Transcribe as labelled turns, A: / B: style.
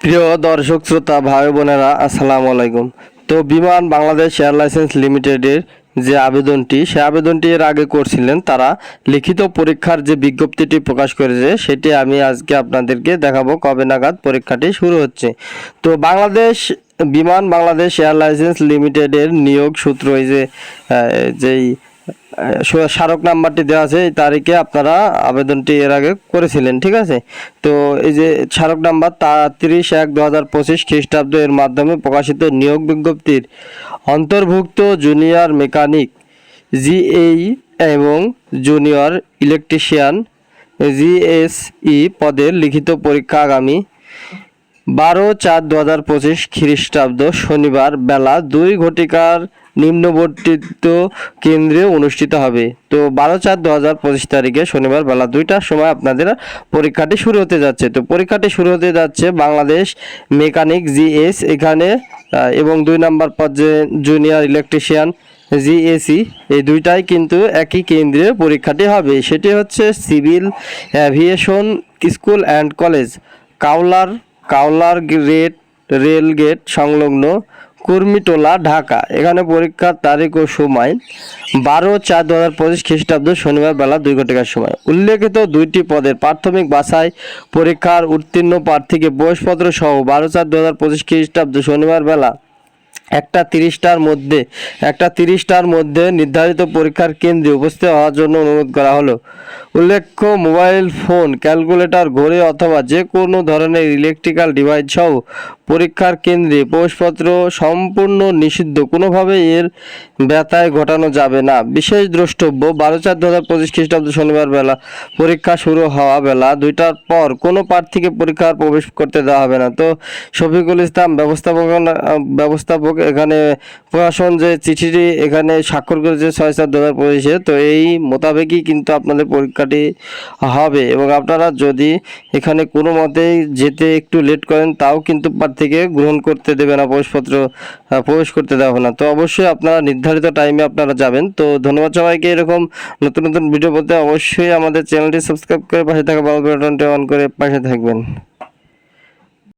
A: প্রিয় দর্শক, শ্রোতা, ভাই বোনেরা, আসসালামু আলাইকুম। তো বিমান বাংলাদেশ এয়ার লাইসেন্স লিমিটেডের যে আবেদনটি, সে আবেদনটি এর আগে করছিলেন তারা। লিখিত পরীক্ষার যে বিজ্ঞপ্তিটি প্রকাশ করেছে, সেটি আমি আজকে আপনাদেরকে দেখাবো কবে নাগাদ পরীক্ষাটি শুরু হচ্ছে। তো বাংলাদেশ বিমান বাংলাদেশ এয়ার লাইসেন্স লিমিটেডের নিয়োগ সূত্র এই যে যেই স্মারক নাম্বারটি দেওয়া আছে, এই তারিখে আপনারা আবেদনটি এর আগে করেছিলেন, ঠিক আছে? তো এই যে স্মারক নাম্বার তিরিশ এক দু হাজার পঁচিশ খ্রিস্টাব্দ এর মাধ্যমে প্রকাশিত নিয়োগ বিজ্ঞপ্তির অন্তর্ভুক্ত জুনিয়র মেকানিক, জিএই এবং জুনিয়র ইলেকট্রিশিয়ান, জিএসই পদের লিখিত পরীক্ষা আগামী বারো চার দু হাজার পঁচিশ খ্রিস্টাব্দ শনিবার বেলা দুই ঘটিকার নিম্নবর্তিত কেন্দ্রে অনুষ্ঠিত হবে। তো বারো চার দু হাজার পঁচিশ তারিখে শনিবার বেলা দুইটার সময় আপনাদের পরীক্ষাটি শুরু হতে যাচ্ছে। তো পরীক্ষাটি শুরু হতে যাচ্ছে বাংলাদেশ মেকানিক জিএস এখানে এবং দুই নম্বর পর্যায়ে জুনিয়র ইলেকট্রিশিয়ান জিএসি এই দুইটাই কিন্তু একই কেন্দ্রে পরীক্ষাটি হবে। সেটি হচ্ছে civil aviation school and college, Kaula Kaula great rail gate সংলগ্ন কুর্মিটোলা ঢাকা। এখানে পরীক্ষার তারিখ ও সময়। বারো চার দু হাজার পঁচিশ খ্রিস্টাব্দ শনিবার বেলা দুই ঘটিকার সময়। উল্লেখিত দুইটি পদের প্রাথমিক বাছাই পরীক্ষার উত্তীর্ণ প্রার্থীকে বয়সপত্র সহ বারো চার দু হাজার পঁচিশ খ্রিস্টাব্দ শনিবার বেলা একটা তিরিশটার মধ্যে, একটা তিরিশটার মধ্যে নির্ধারিত পরীক্ষার কেন্দ্রে উপস্থিত হওয়ার জন্য অনুরোধ করা হলো। উল্লেখ্য, মোবাইল ফোন, ক্যালকুলেটর, ঘড়ি অথবা যে কোনো ধরনের ইলেকট্রিক্যাল ডিভাইস সহ পরীক্ষার কেন্দ্রে প্রবেশপত্র সম্পূর্ণ নিষিদ্ধ। কোনোভাবে এর ব্যথায় ঘটানো যাবে না। বিশেষ দ্রষ্টব্য, বারো চার দু হাজার পঁচিশ খ্রিস্টাব্দ শনিবার বেলা পরীক্ষা শুরু হওয়া বেলা দুইটার পর কোনো প্রার্থীকে পরীক্ষার প্রবেশ করতে দেওয়া হবে না। তো শফিকুল ইসলাম, ব্যবস্থাপক ব্যবস্থাপক এখানে প্রশাসন যে চিঠিটি এখানে স্বাক্ষর করেছে ছয় সাত দু হাজার পঁচিশে, তো এই মোতাবেকই কিন্তু আপনাদের পরীক্ষাটি হবে। এবং আপনারা যদি এখানে কোনো মতেই যেতে একটু লেট করেন, তাও কিন্তু প্রার্থীকে গ্রহণ করতে দেবে না, প্রবেশপত্র প্রবেশ করতে দেওয়া হবে না। তো অবশ্যই আপনারা নির্ধারিত টাইমে আপনারা যাবেন। তো ধন্যবাদ সবাইকে এরকম নতুন নতুন ভিডিও বলতে অবশ্যই আমাদের চ্যানেলটি সাবস্ক্রাইব করে পাশে থাকা বেল বাটনটি অন করে পাশে থাকবেন।